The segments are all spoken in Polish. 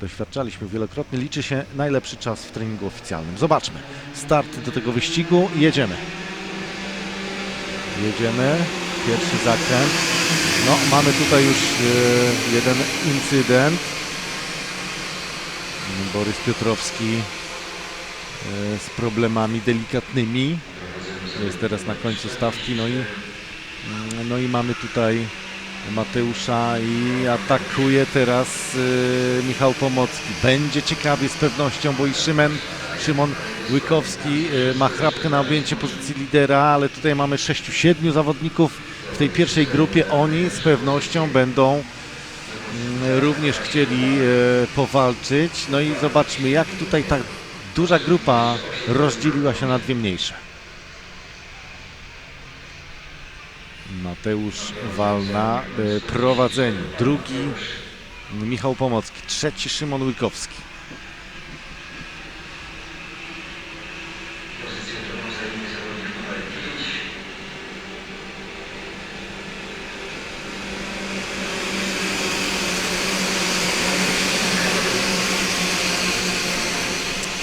doświadczaliśmy wielokrotnie, liczy się najlepszy czas w treningu oficjalnym. Zobaczmy. Start do tego wyścigu i jedziemy. Jedziemy. Pierwszy zakręt. No, mamy tutaj już e, jeden incydent. Borys Piotrowski e, z problemami delikatnymi. Jest teraz na końcu stawki. No i, mm, no i mamy tutaj Mateusza i atakuje teraz e, Michał Pomocki. Będzie ciekawie z pewnością, bo i Szymen, Szymon Łykowski e, ma chrapkę na objęcie pozycji lidera, ale tutaj mamy 6-7 zawodników w tej pierwszej grupie. Oni z pewnością będą mm, również chcieli e, powalczyć. No i zobaczmy, jak tutaj ta duża grupa rozdzieliła się na dwie mniejsze. Mateusz Walna e, prowadzeniu. Drugi Michał Pomocki. Trzeci Szymon Łykowski.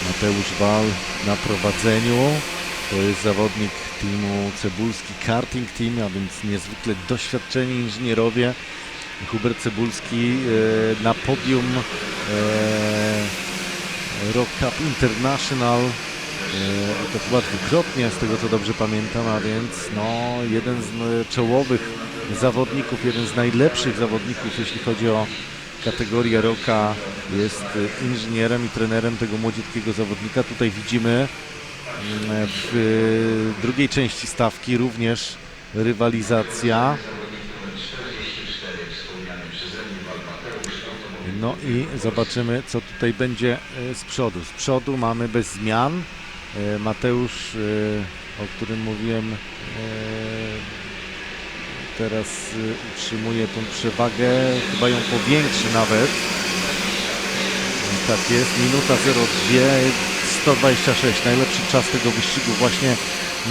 Mateusz Wal na prowadzeniu. To jest zawodnik teamu Cebulski Karting Team, a więc niezwykle doświadczeni inżynierowie. Hubert Cebulski e, na podium e, Rock Cup International. E, to chyba dwukrotnie, z tego co dobrze pamiętam, a więc no, jeden z czołowych zawodników, jeden z najlepszych zawodników, jeśli chodzi o kategorię Roka, jest inżynierem i trenerem tego młodziutkiego zawodnika. Tutaj widzimy w drugiej części stawki również rywalizacja. No i zobaczymy, co tutaj będzie e, z przodu. Z przodu mamy bez zmian. E, Mateusz, e, o którym mówiłem, teraz utrzymuje tą przewagę, chyba ją powiększy nawet. Tak jest, minuta 02, 126, najlepszy czas tego wyścigu właśnie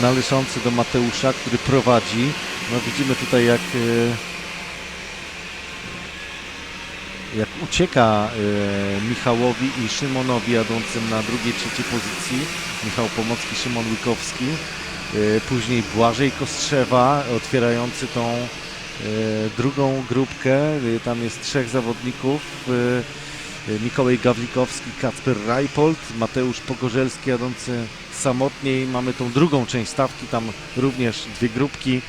należący do Mateusza, który prowadzi. No widzimy tutaj jak e, jak ucieka e, Michałowi i Szymonowi jadącym na drugiej, trzeciej pozycji. Michał Pomocki, Szymon Łykowski. E, później Błażej Kostrzewa otwierający tą drugą grupkę. Tam jest trzech zawodników. E, Mikołaj Gawlikowski, Kacper Rajpold, Mateusz Pogorzelski jadący samotnie i mamy tą drugą część stawki, tam również dwie grupki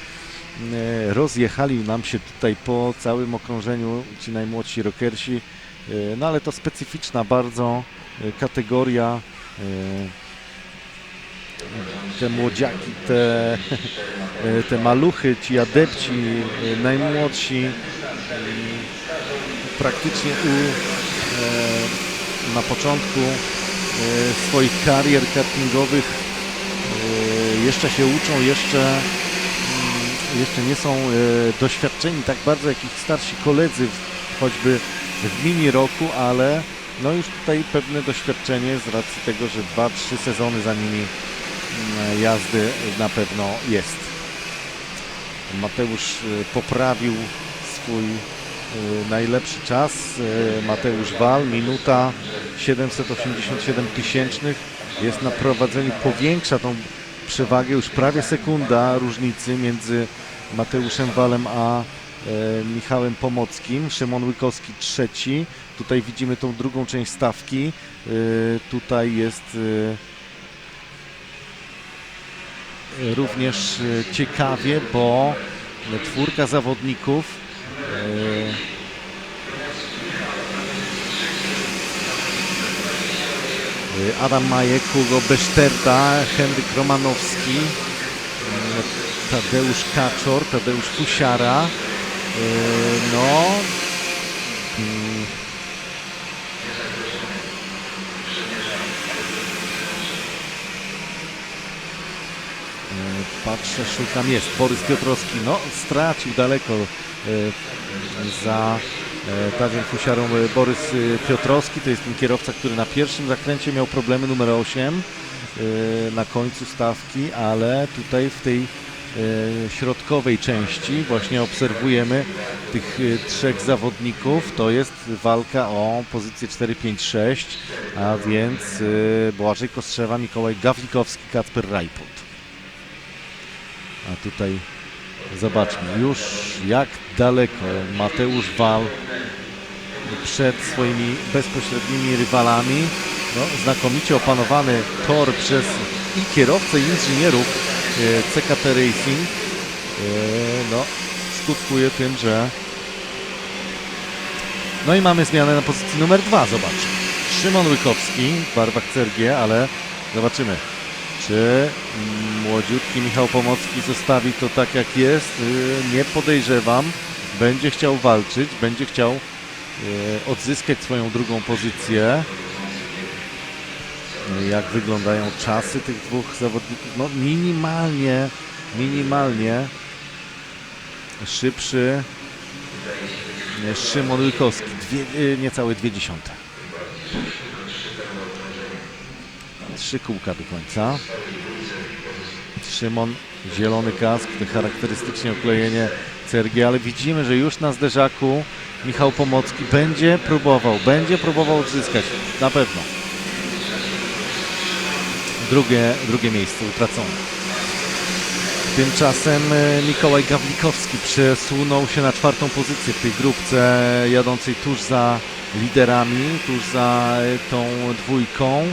e, rozjechali nam się tutaj po całym okrążeniu ci najmłodsi rockersi, e, no ale to specyficzna bardzo kategoria. Te młodziaki, te, te maluchy, ci adepci, najmłodsi, praktycznie u, na początku e, swoich karier kartingowych e, jeszcze się uczą, jeszcze mm, jeszcze nie są e, doświadczeni tak bardzo jak ich starsi koledzy, choćby w mini roku, ale no już tutaj pewne doświadczenie z racji tego, że dwa, trzy sezony za nimi mm, jazdy na pewno jest. Mateusz e, poprawił swój e, najlepszy czas. E, Mateusz Wal, minuta 787 tysięcznych jest na prowadzeniu, powiększa tą przewagę, już prawie sekunda różnicy między Mateuszem Walem a e, Michałem Pomockim. Szymon Łykowski trzeci. Tutaj widzimy tą drugą część stawki. E, tutaj jest e, również ciekawie, bo czwórka zawodników Adam Majek, Hugo Beszterda, Henryk Romanowski, e, Tadeusz Kaczor, Tadeusz Fusiara. E, No. Patrzę, szukam, jest. Borys Piotrowski, no stracił daleko e, za e, Tadeusz Fusiarą e, Borys Piotrowski. To jest ten kierowca, który na pierwszym zakręcie miał problemy numer 8 e, na końcu stawki, ale tutaj w tej środkowej części właśnie obserwujemy tych trzech zawodników. To jest walka o pozycję 4-5-6, a więc Błażej Kostrzewa, Mikołaj Gawlikowski, Kacper Rajput. A tutaj zobaczmy już jak daleko Mateusz Wal przed swoimi bezpośrednimi rywalami. No, znakomicie opanowany tor przez i kierowcę, i inżynierów e, CKT Racing. E, no, skutkuje tym, że no i mamy zmianę na pozycji numer dwa, zobaczmy. Szymon Łykowski w barwach CRG, ale zobaczymy, czy młodziutki Michał Pomocki zostawi to tak jak jest. Y, Nie podejrzewam. Będzie chciał walczyć, będzie chciał y, odzyskać swoją drugą pozycję. Y, Jak wyglądają czasy tych dwóch zawodników? No minimalnie, minimalnie szybszy y, Szymon Łykowski, dwie, y, niecałe dwie dziesiąte. Trzy kółka do końca. Szymon, zielony kask, to charakterystycznie oklejenie CRG, ale widzimy, że już na zderzaku Michał Pomocki będzie próbował, będzie próbował odzyskać, na pewno. Drugie, drugie miejsce utracone. Tymczasem e, Mikołaj Gawlikowski przesunął się na czwartą pozycję w tej grupce jadącej tuż za liderami, tuż za e, tą dwójką.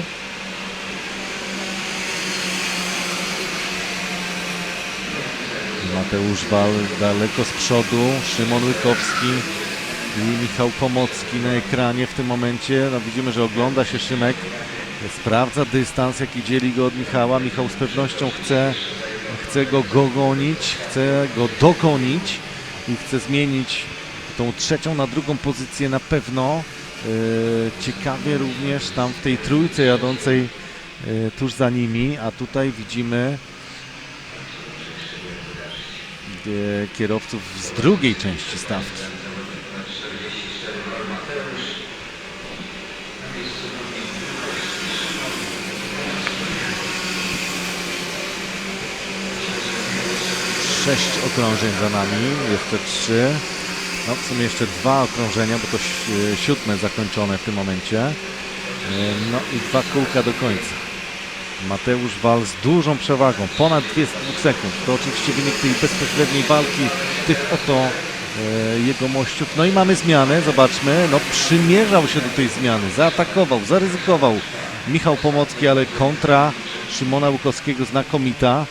Mateusz Wal daleko z przodu, Szymon Łykowski i Michał Pomocki na ekranie w tym momencie. No widzimy, że ogląda się Szymek, sprawdza dystans, jaki dzieli go od Michała. Michał z pewnością chce, chce go gonić, chce go dogonić i chce zmienić tą trzecią na drugą pozycję na pewno. Yy, Ciekawie również tam w tej trójce jadącej yy, tuż za nimi, a tutaj widzimy e, kierowców z drugiej części stawki. Sześć okrążeń za nami, jeszcze trzy. No w sumie jeszcze dwa okrążenia, bo to si- siódme zakończone w tym momencie. E, No i dwa kółka do końca. Mateusz Wal z dużą przewagą, ponad 2 sekund. To oczywiście wynik tej bezpośredniej walki tych oto e, jego mościów. No i mamy zmianę, zobaczmy. No przymierzał się do tej zmiany, zaatakował, zaryzykował Michał Pomocki, ale kontra Szymona Łukowskiego znakomita.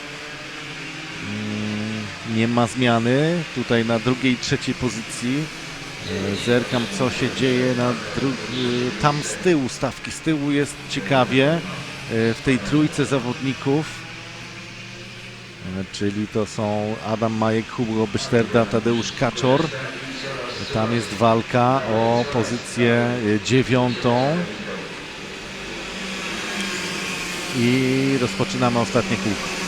Mm, Nie ma zmiany tutaj na drugiej, trzeciej pozycji. E, Zerkam co się dzieje na dru- e, tam z tyłu stawki, z tyłu jest ciekawie w tej trójce zawodników, e, czyli to są Adam Majek, Hugo Byszterda, Tadeusz Kaczor. Tam jest walka o pozycję e, dziewiątą. I rozpoczynamy ostatnie kółko.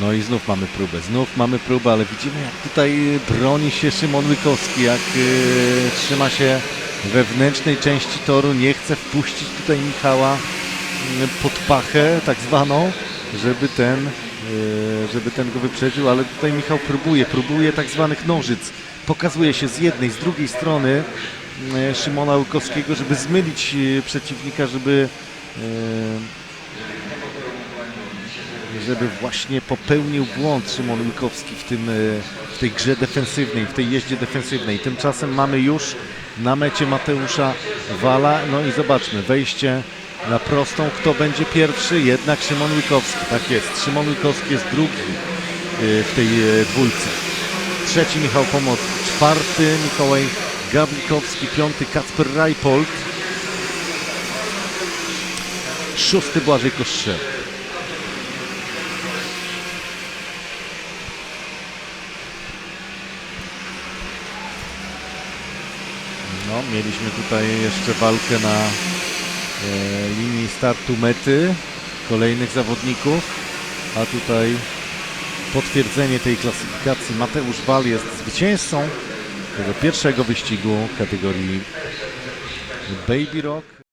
No i znów mamy próbę, znów mamy próbę, ale widzimy jak tutaj broni się Szymon Łykowski, jak y, trzyma się wewnętrznej części toru, nie chce wpuścić tutaj Michała y, pod pachę tak zwaną, żeby ten, y, żeby ten go wyprzedził, ale tutaj Michał próbuje, próbuje tak zwanych nożyc, pokazuje się z jednej, z drugiej strony y, Szymona Łykowskiego, żeby zmylić y, przeciwnika, żeby y, żeby właśnie popełnił błąd Szymon Łykowski w, tym, e, w tej grze defensywnej, w tej jeździe defensywnej. Tymczasem mamy już na mecie Mateusza Wala. No i zobaczmy, wejście na prostą. Kto będzie pierwszy? Jednak Szymon Łykowski. Tak jest. Szymon Łykowski jest drugi e, w tej e, dwójce. Trzeci Michał Pomocki. Czwarty Mikołaj Gawlikowski. Piąty Kacper Rajpold. Szósty Błażej Kostrzew. No, mieliśmy tutaj jeszcze walkę na e, linii startu mety kolejnych zawodników, a tutaj potwierdzenie tej klasyfikacji. Mateusz Wal jest zwycięzcą tego pierwszego wyścigu kategorii Baby Rock.